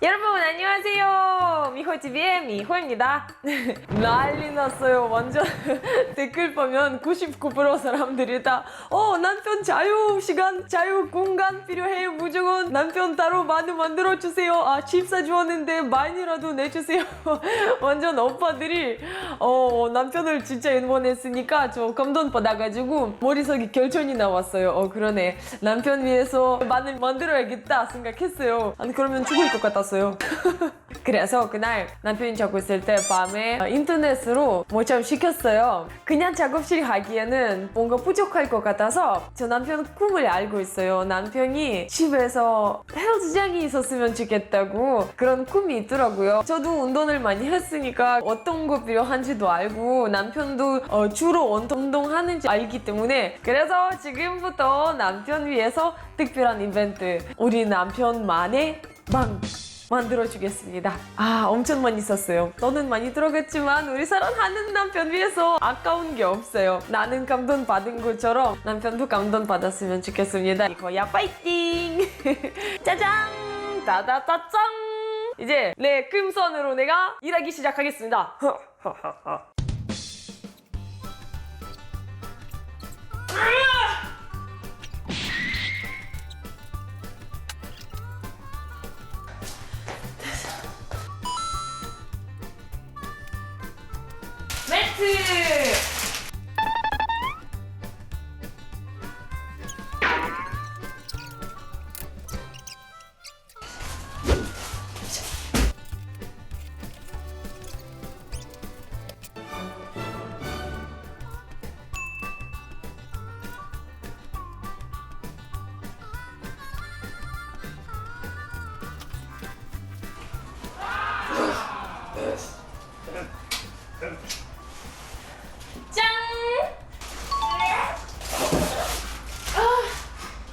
여러분 안녕하세요 미호TV의 미호입니다. 난리 났어요. 완전 댓글 보면 99% 사람들이 다 어 남편 자유 시간 자유 공간 필요해요 무조건 남편 따로 많이 만들어 주세요. 아 집 사주었는데 많이라도 내주세요. 완전 오빠들이 어 남편을 진짜 응원했으니까 저 감동 받아가지고 머릿속에 결정이 나왔어요. 어 그러네. 남편 위해서 많이 만들어야겠다 생각했어요. 아니 그러면 죽을 것 같았어요. 그래서 그날 남편이 자고 있을 때 밤에 인터넷으로 뭐 좀 시켰어요. 그냥 작업실 하기에는 뭔가 부족할 것 같아서 저 남편 꿈을 알고 있어요. 남편이 집에서 헬스장이 있었으면 좋겠다고 그런 꿈이 있더라고요. 저도 운동을 많이 했으니까 어떤 거 필요한지도 알고 남편도 어, 주로 운동하는지 알기 때문에 그래서 지금부터 남편 위해서 특별한 이벤트 우리 남편만의 방 만들어주겠습니다. 아, 엄청 많이 썼어요. 너는 많이 들어갔지만 우리 사랑하는 남편 위해서 아까운 게 없어요. 나는 감동 받은 것처럼 남편도 감동 받았으면 좋겠습니다. 이거야 파이팅! 짜잔! 따다따짱! 이제 내 금손으로 내가 일하기 시작하겠습니다. Yeah.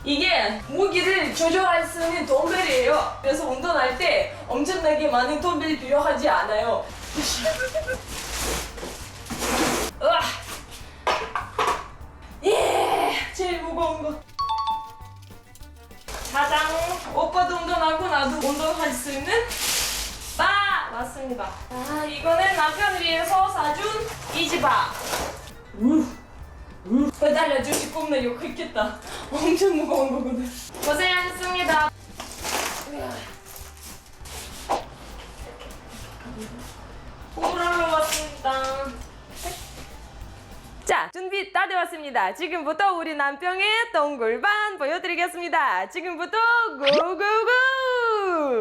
이게 무기를 조절할 수 있는 덤벨이에요. 그래서 운동할 때 엄청나게 많은 덤벨이 필요하지 않아요. 으아. 예, 제일 무거운 거. 짜장. 오빠도 운동하고 나도 운동할 수 있는 바 맞습니다. 아 이거는 남편 위해서 사준 이지바. 꼽는 이거 있겠다. 엄청 무거운 거거든. 고생하셨습니다. 호불호로 왔습니다. 자, 준비 다 되었습니다. 지금부터 우리 남편의 동굴반 보여드리겠습니다. 지금부터 고고고!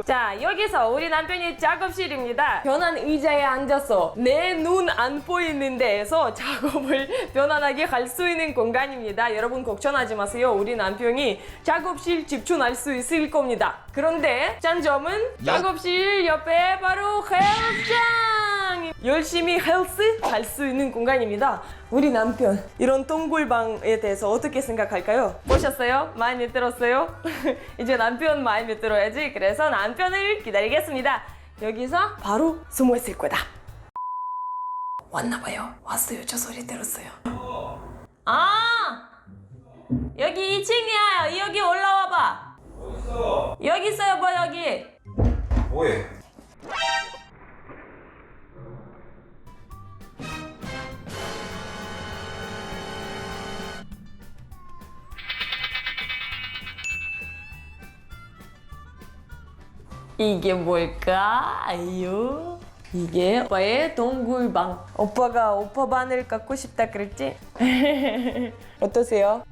자, 여기서 우리 남편의 작업실입니다. 변한 의자에 앉아서 내 눈 안 보이는 데에서 작업을 편안하게 할 수 있는 공간입니다. 여러분 걱정하지 마세요. 우리 남편이 작업실 집중할 수 있을 겁니다. 그런데 장점은 작업실 옆에 바로 헬스장! 열심히 헬스 할 수 있는 공간입니다. 우리 남편 이런 동굴방에 대해서 어떻게 생각할까요? 보셨어요? 마음에 들었어요? 이제 남편 마음에 들어야지. 그래서 남편을 기다리겠습니다. 여기서 바로 숨어 있을 거다. 왔나봐요. 왔어요. 저 소리 들었어요. 아! 여기 2층이야. 여기 올라와봐. 어딨어? 여기 있어요, 뭐 여기. 뭐해? 이게 뭘까요? 이게 오빠의 동굴방. 오빠가 오빠 반을 갖고 싶다 그랬지? 어떠세요?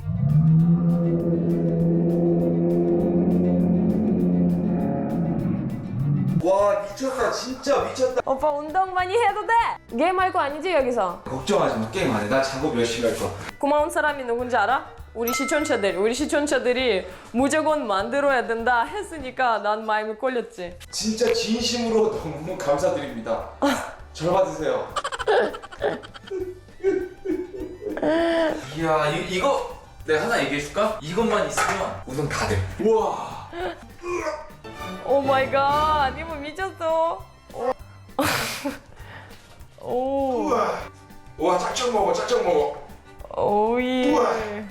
와 미쳤다 진짜 미쳤다 오빠 운동 많이 해도 돼. 게임 할거 아니지 여기서? 걱정하지 마 게임 안해 나 작업 열심히 할 거야 고마운 사람이 누군지 알아? 우리 시청자들. 우리 시청자들이 무조건 만들어야 된다 했으니까 난 마음이 걸렸지. 진짜 진심으로 너무 감사드립니다 절 받으세요 이야 이, 이거 내가 하나 얘기해 줄까? 이것만 있으면 우동 다돼 우와 오 마이 갓. 이모 미쳤어. 오. 우와 와 짝짝 먹어 짝짝 먹어 오이.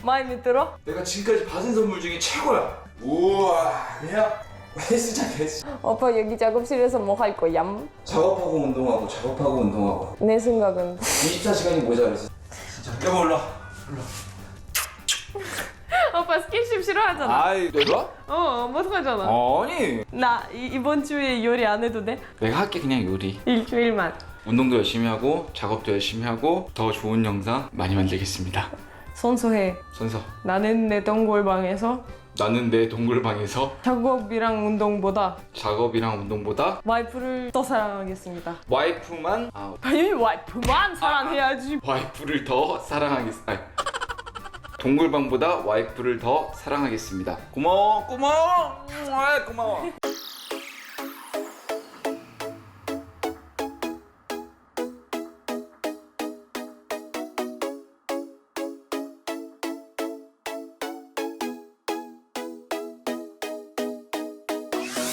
마음에 들어? 내가 지금까지 받은 선물 중에 최고야 우와 아니야 헬스장 헬스. 오빠 여기 작업실에서 뭐 할 거야? 작업하고 운동하고 작업하고 운동하고. 내 생각은 24시간이 모자라서. 진짜. 여보 올라. 오빠 스킨십 싫어하잖아. 아이 내가? 어, 못하잖아. 아니. 나 이, 이번 주에 요리 안 해도 돼? 내가 할게 그냥 요리. 일주일만. 운동도 열심히 하고 작업도 열심히 하고 더 좋은 영상 많이 만들겠습니다. 선소해. 선서. 나는 내 동굴방에서 나는 내 동굴방에서 작업이랑 운동보다 작업이랑 운동보다 와이프를 더 사랑하겠습니다. 와이프만 아 아니 와이프만 사랑해야지. 와이프를 더 사랑하겠습니다. 동굴방보다 와이프를 더 사랑하겠습니다. 고마워, 고마워, 음, 아, 고마워.